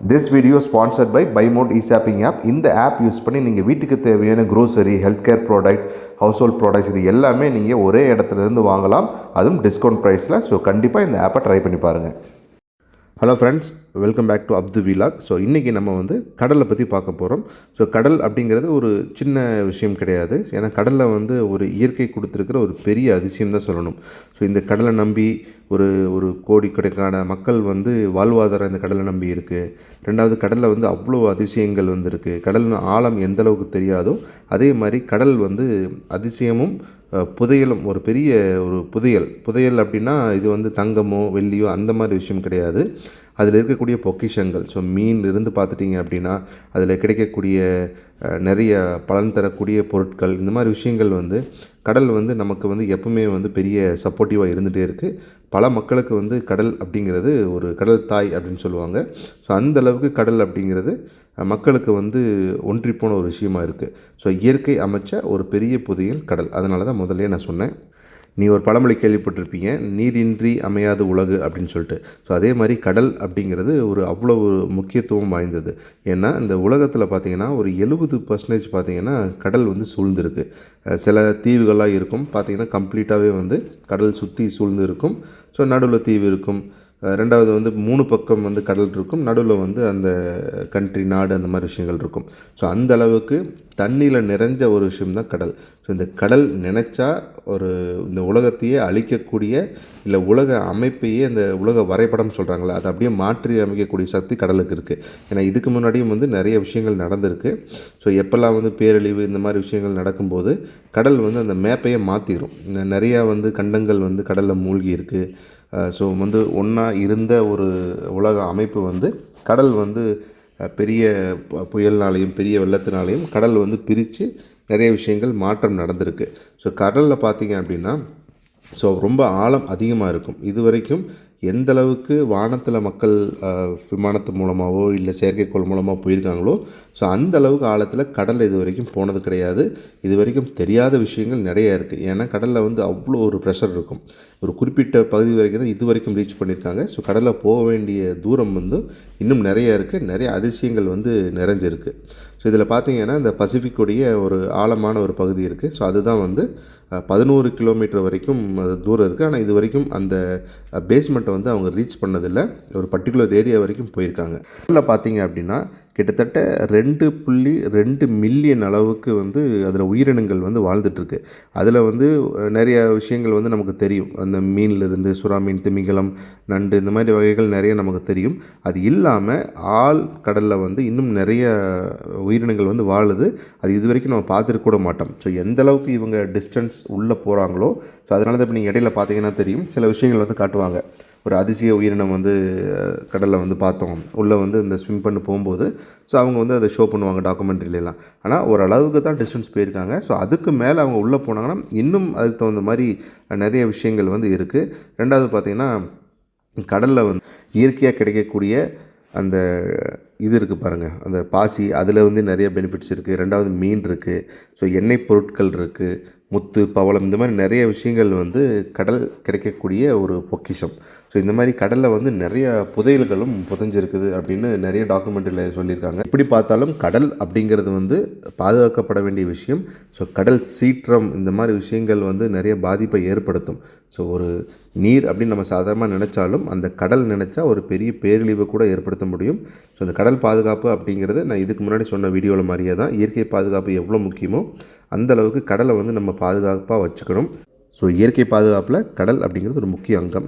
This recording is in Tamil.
திஸ் வீடியோ ஸ்பான்சர்ட் பை பைமோட் இசாப்பிங் ஆப் இந்த ஆப் யூஸ் பண்ணி நீங்கள் வீட்டுக்கு தேவையான grocery health care products household products இது எல்லாமே நீங்கள் ஒரே இடத்துல இருந்து வாங்கலாம். அதுவும் டிஸ்கவுண்ட் ப்ரைஸில் ஸோ கண்டிப்பாக இந்த ஆப்பை ட்ரை பண்ணி பாருங்கள் hello friends welcome back to Abdu vlog so இன்றைக்கி நம்ம வந்து கடலை பற்றி பார்க்க போகிறோம் ஸோ கடல் அப்படிங்கிறது ஒரு சின்ன விஷயம் கிடையாது. ஏன்னா கடலில் வந்து ஒரு இயற்கை கொடுத்துருக்கிற ஒரு பெரிய அதிசயம் தான் சொல்லணும். ஸோ இந்த கடலை நம்பி ஒரு ஒரு கோடிக்கணக்கான மக்கள் வந்து வாழ்வாதாரம் இந்த கடலை நம்பி இருக்குது ரெண்டாவது கடலில் வந்து அவ்வளோ அதிசயங்கள் வந்து இருக்குது கடல் ஆழம் எந்த அளவுக்கு தெரியாதோ அதே மாதிரி கடல் வந்து அதிசயமும் புதையலும் ஒரு பெரிய ஒரு புதையல். புதையல் அப்படின்னா இது வந்து தங்கமோ வெள்ளியோ அந்த மாதிரி விஷயம் கிடையாது. அதில் இருக்கக்கூடிய பொக்கிஷங்கள். ஸோ மீன் இருந்து பார்த்துட்டிங்க அப்படின்னா அதில் கிடைக்கக்கூடிய நிறைய பலன் தரக்கூடிய பொருட்கள் இந்த மாதிரி விஷயங்கள் வந்து கடல் வந்து நமக்கு வந்து எப்பவுமே வந்து பெரிய சப்போர்ட்டிவாக இருந்துகிட்டே இருக்குது பல மக்களுக்கு வந்து கடல் அப்படிங்கிறது ஒரு கடல் தாய் அப்படின்னு சொல்லுவாங்க. ஸோ அந்த அளவுக்கு கடல் அப்படிங்கிறது மக்களுக்கு வந்து ஒன்றி போன ஒரு விஷயமா இருக்குது ஸோ இயற்கை அமைச்ச ஒரு பெரிய புதையல் கடல். அதனால தான் முதல்லயே நான் சொன்னேன். நீ ஒரு பழமொழி கேள்விப்பட்டிருப்பீங்க நீரின்றி அமையாது உலகு அப்படின்னு சொல்லிட்டு. ஸோ அதே மாதிரி கடல் அப்படிங்கிறது ஒரு அவ்வளோ ஒரு முக்கியத்துவம் வாய்ந்தது. ஏன்னா இந்த உலகத்தில் பார்த்திங்கன்னா ஒரு எழுபது பர்சன்டேஜ் பார்த்திங்கன்னா கடல் வந்து சூழ்ந்திருக்கு. சில தீவுகளாக இருக்கும். பார்த்திங்கன்னா கம்ப்ளீட்டாகவே வந்து கடல் சுற்றி சூழ்ந்து இருக்கும் ஸோ நடுவில் தீவு இருக்கும். ரெண்டாவது வந்து மூணு பக்கம் வந்து கடல் இருக்கும். நடுவில் வந்து அந்த கண்ட்ரி நாடு அந்த மாதிரி விஷயங்கள் இருக்கும். ஸோ அந்த அளவுக்கு தண்ணியில் நிறைஞ்ச ஒரு விஷயம் தான் கடல். ஸோ இந்த கடல் நினச்சா ஒரு இந்த உலகத்தையே அழிக்கக்கூடிய இல்லை உலக அமைப்பையே இந்த உலக வரைபடம் சொல்கிறாங்களே அதை அப்படியே மாற்றி அமைக்கக்கூடிய சக்தி கடலுக்கு இருக்குது ஏன்னா இதுக்கு முன்னாடியும் வந்து நிறைய விஷயங்கள் நடந்திருக்கு. ஸோ எப்போல்லாம் வந்து பேரழிவு இந்த மாதிரி விஷயங்கள் நடக்கும்போது கடல் வந்து அந்த மேப்பையே மாற்றிடும் நிறையா வந்து கண்டங்கள் வந்து கடலில் மூழ்கி இருக்குது ஸோ வந்து ஒன்றா இருந்த ஒரு உலக அமைப்பு வந்து கடல் வந்து பெரிய புயல்னாலையும் பெரிய வெள்ளத்தினாலையும் கடல் வந்து பிரித்து நிறைய விஷயங்கள் மாற்றம் நடந்திருக்கு. ஸோ கடலில் பார்த்தீங்க அப்படின்னா ஸோ ரொம்ப ஆழம் அதிகமாக இருக்கும். இது வரைக்கும் எந்த அளவுக்கு வானத்தில் மக்கள் விமானத்து மூலமாகவோ இல்லை செயற்கைக்கோள் மூலமாக போயிருக்காங்களோ ஸோ அந்த அளவுக்கு ஆழத்தில் கடலில் இது வரைக்கும் போனது கிடையாது. இது வரைக்கும் தெரியாத விஷயங்கள் நிறைய இருக்குது ஏன்னா கடலில் வந்து அவ்வளோ ஒரு ப்ரெஷர் இருக்கும். ஒரு குறிப்பிட்ட பகுதி வரைக்கும் தான் இது வரைக்கும் ரீச் பண்ணியிருக்காங்க ஸோ கடலில் போக வேண்டிய தூரம் வந்து இன்னும் நிறைய இருக்குது நிறைய அதிசயங்கள் வந்து நிறைஞ்சிருக்கு. ஸோ இதில் பார்த்தீங்கன்னா இந்த பசிஃபிக்குடைய ஒரு ஆழமான ஒரு பகுதி இருக்குது ஸோ அதுதான் வந்து பதினோரு கிலோமீட்டர் வரைக்கும் அது தூரம் இருக்குது ஆனால் இது வரைக்கும் அந்த பேஸ்மெண்ட்டை வந்து அவங்க ரீச் பண்ணதில்லை. ஒரு பர்டிகுலர் ஏரியா வரைக்கும் போயிருக்காங்க. இதில் பார்த்தீங்க அப்படின்னா கிட்டத்தட்ட ரெண்டு புள்ளி ரெண்டு மில்லியன் அளவுக்கு வந்து அதில் உயிரினங்கள் வந்து வாழ்ந்துட்டுருக்கு. அதில் வந்து நிறைய விஷயங்கள் வந்து நமக்கு தெரியும். அந்த மீன்லேருந்து சுறா மீன் திமிங்கலம் நண்டு இந்த மாதிரி வகைகள் நிறைய நமக்கு தெரியும். அது இல்லாமல் ஆள் கடலில் வந்து இன்னும் நிறைய உயிரினங்கள் வந்து வாழுது. அது இது வரைக்கும் நம்ம பார்த்துருக்க கூட மாட்டோம். ஸோ எந்த அளவுக்கு இவங்க டிஸ்டன்ஸ் உள்ளே போகிறாங்களோ ஸோ அதனால தான் இப்போ நீங்கள் இடையில பார்த்தீங்கன்னா தெரியும். சில விஷயங்கள் வந்து காட்டுவாங்க. ஒரு அதிசய உயிரினம் வந்து கடலில் வந்து பார்த்தோம். உள்ளே வந்து இந்த ஸ்விம் பண்ணி போகும்போது ஸோ அவங்க வந்து அதை ஷோ பண்ணுவாங்க டாக்குமெண்ட்ரிலாம் ஆனால் ஓரளவுக்கு தான் டிஸ்டன்ஸ் போயிருக்காங்க. ஸோ அதுக்கு மேலே அவங்க உள்ளே போனாங்கன்னா இன்னும் அதுக்கு தகுந்த மாதிரி நிறைய விஷயங்கள் வந்து இருக்குது ரெண்டாவது பார்த்திங்கன்னா கடலில் வந்து இயற்கையாக கிடைக்கக்கூடிய அந்த இது இருக்குது பாருங்கள் அந்த பாசி அதில் வந்து நிறைய பெனிஃபிட்ஸ் இருக்குது ரெண்டாவது மீன் இருக்குது ஸோ எண்ணெய் பொருட்கள் இருக்குது முத்து பவளம் இந்த மாதிரி நிறைய விஷயங்கள் வந்து கடல் கிடைக்கக்கூடிய ஒரு பொக்கிஷம். ஸோ இந்த மாதிரி கடலில் வந்து நிறைய புதையல்களும் புதைஞ்சிருக்குது அப்படின்னு நிறைய டாக்குமெண்ட்டில் சொல்லியிருக்காங்க. எப்படி பார்த்தாலும் கடல் அப்படிங்கிறது வந்து பாதுகாக்கப்பட வேண்டிய விஷயம். ஸோ கடல் சீற்றம் இந்த மாதிரி விஷயங்கள் வந்து நிறைய பாதிப்பை ஏற்படுத்தும். ஸோ ஒரு நீர் அப்படின்னு நம்ம சாதாரணமாக நினச்சாலும் அந்த கடல் நினச்சா ஒரு பெரிய பேரழிவை கூட ஏற்படுத்த முடியும். ஸோ அந்த கடல் பாதுகாப்பு அப்படிங்கிறது நான் இதுக்கு முன்னாடி சொன்ன வீடியோவில் மாதிரியே தான் இயற்கை பாதுகாப்பு எவ்வளோ முக்கியமோ அந்த அளவுக்கு கடலை வந்து நம்ம பாதுகாப்பாக வச்சுக்கணும். ஸோ இயற்கை பாதுகாப்பில் கடல் அப்படிங்கிறது ஒரு முக்கிய அங்கம்.